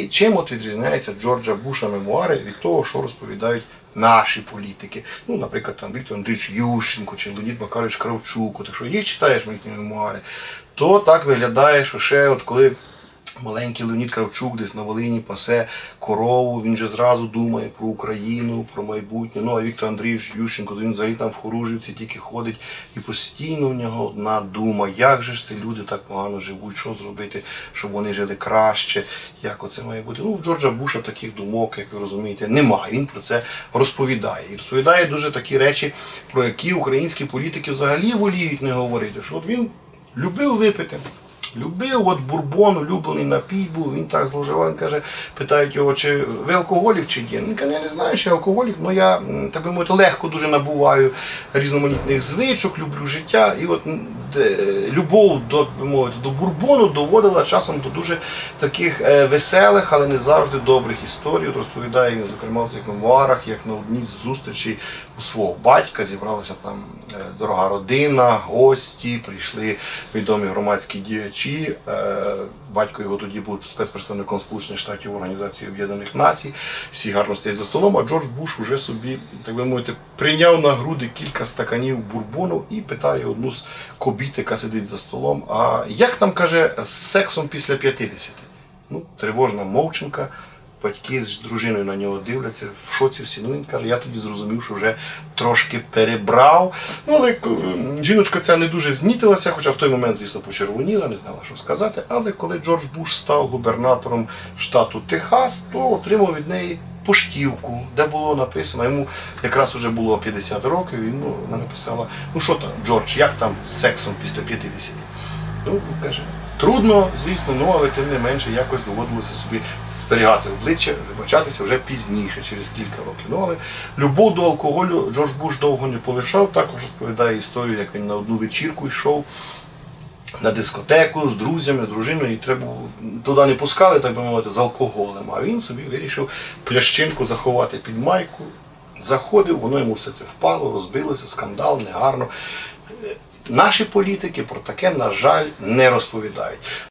І чим от відрізняється Джорджа Буша мемуари від того, що розповідають наші політики? Ну, наприклад, там Віктор Андрійович Ющенко чи Леонід Макарович Кравчук, от якщо їх читаєш їхні мемуари, то так виглядає, що ще от коли маленький Леонід Кравчук десь на Волині пасе корову, він же зразу думає про Україну, про майбутнє. Ну а Віктор Андрійович Ющенко, він взагалі там в Хоружівці тільки ходить, і постійно в нього одна дума, як же ж ці люди так погано живуть, що зробити, щоб вони жили краще, як оце має бути. Ну, в Джорджа Буша таких думок, як ви розумієте, немає. Він про це розповідає. І розповідає дуже такі речі, про які українські політики взагалі воліють не говорити. Що от він любив випити. Любив, от бурбон, улюблений напій був, він так зловживав, він каже, питають його, чи ви алкоголік чи ні. Він каже, я не знаю, чи алкоголік, але я, так би мовити, легко дуже набуваю різноманітних звичок, люблю життя. І от любов до, мовити, до бурбону доводила часом до дуже таких е, веселих, але не завжди добрих історій. Розповідає він, зокрема, в цих мемуарах, як на одній з зустрічей у свого батька зібралася там е, дорога родина, гості, прийшли відомі громадські діячі. Батько його тоді був спецпредставником Сполучених Штатів Організації Об'єднаних Націй. Всі гарно стоять за столом, а Джордж Буш уже собі, так би мовити, прийняв на груди кілька стаканів бурбону і питає одну з кобіт, яка сидить за столом. А як там каже з сексом після 50? Ну, тривожна мовчинка. Батьки з дружиною на нього дивляться, в шоці всі. Ну він каже, я тоді зрозумів, що вже трошки перебрав. Ну, але жіночка ця не дуже знітилася, хоча в той момент, звісно, почервоніла, не знала, що сказати. Але коли Джордж Буш став губернатором штату Техас, то отримав від неї поштівку, де було написано, йому якраз вже було 50 років, і ну, вона написала, ну що там, Джордж, як там з сексом після 50? Ну, каже, трудно, звісно, ну, але тим не менше якось доводилося собі зберігати обличчя, вибачатися вже пізніше, через кілька років. Ну, але любов до алкоголю Джордж Буш довго не полишав, також розповідає історію, як він на одну вечірку йшов. На дискотеку з друзями, з дружиною, і треба туди не пускали, так би мовити, з алкоголем. А він собі вирішив плящинку заховати під майку. Заходив, воно йому все це впало, розбилося, скандал, негарно. Наші політики про таке, на жаль, не розповідають.